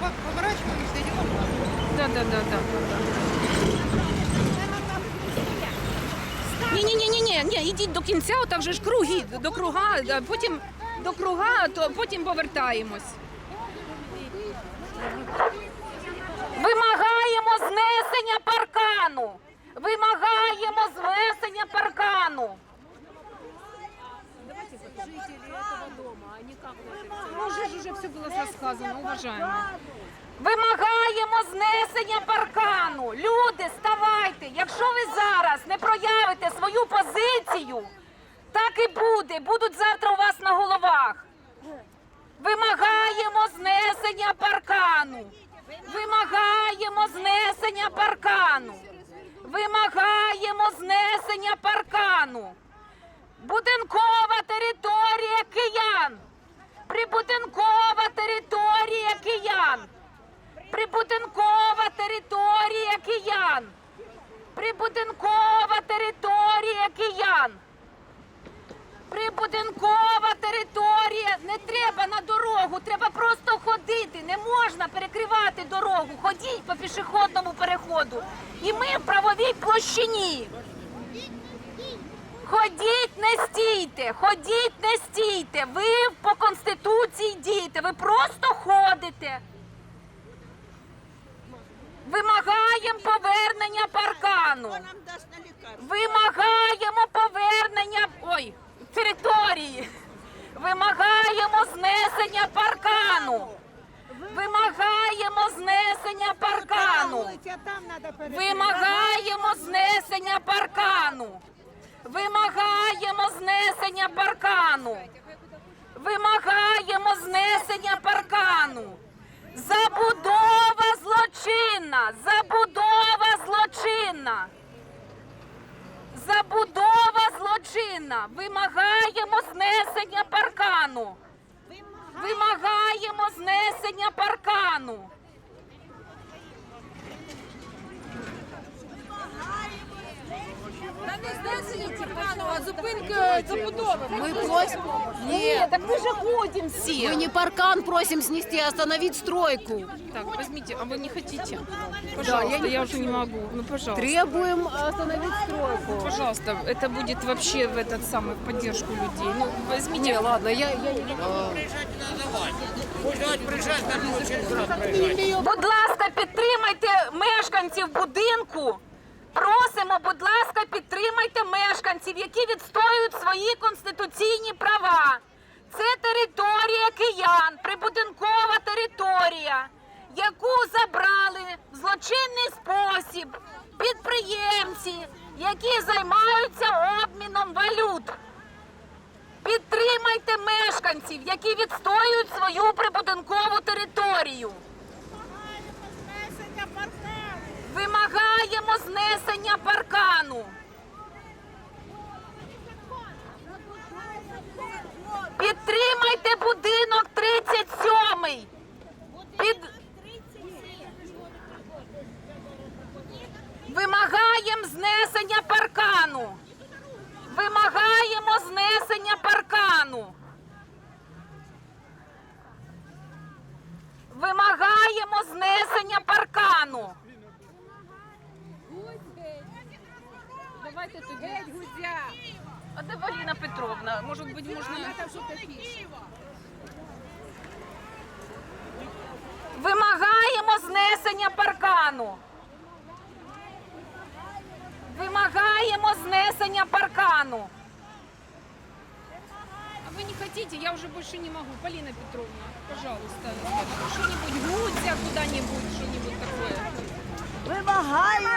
Поворачиваемся, идем. Да, да, да, да. Ні, ні, ні, ні, ні, ні, ідіть до кінця, отак же ж круги, до круга, потім до круга, то потім повертаємось. Вимагаємо знесення паркану. Вимагаємо знесення паркану. Ну, уже, ж- уже все було розказано, уважаємо. Вимагаємо знесення паркану. Люди, ставайте. Якщо ви зараз не проявите свою позицію, так і буде. Будуть завтра у вас на головах. Вимагаємо знесення паркану. Вимагаємо знесення паркану. Вимагаємо знесення паркану. Будинкова територія Прибудинкова територія киян. Прибудинкова територія. Не треба на дорогу, треба просто ходити. Не можна перекривати дорогу. Ходіть по пішохідному переходу. І ми в правовій площині. Ходіть, не стійте, ходіть, не стійте. Ви по конституції дієте, ви просто ходите. Вимагаємо повернення паркану. Вимагаємо повернення ой, території. Вимагаємо знесення паркану. Вимагаємо знесення паркану. Вимагаємо знесення паркану. Вимагаємо знесення паркану. Вимагаємо знесення паркану. Забудова злочинна. Забудова злочинна. Забудова злочинна. Вимагаємо знесення паркану. Вимагаємо знесення паркану. Та не знесення паркану, а зупинка забудови. Мы просим... Ні, так ми же ходимо всі. Мы не паркан просим снести, а остановить стройку. Так, возьмите, а вы не хотите? Пожалуйста, я, уже не могу. Ну, пожалуйста. Требуем остановить стройку. Пожалуйста, это будет вообще в этот самый в поддержку людей. Ну, возьмите. Не, ладно, я... я... Будь ласка, підтримайте мешканців будинку. Просимо, будь ласка, підтримайте мешканців, які відстоюють свої конституційні права. Це територія киян, прибудинкова територія, яку забрали в злочинний спосіб підприємці, які займаються обміном валют. Підтримайте мешканців, які відстоюють свою прибудинкову територію. Вимагаємо знесення паркану. Підтримайте будинок 37. Під... Вимагаємо знесення паркану. Вимагаємо знесення паркану. Вимагаємо знесення паркану. Давайте тоді. Геть гузя. А де Валіна Петровна? Може бути, можна. Там що пише? Вимагаємо знесення паркану. Вимагаємо знесення паркану. А вы не хотите? Я уже больше не могу. Полина Петровна, пожалуйста. Что-нибудь Гудзя куда-нибудь, что-нибудь такое. Вимагаємо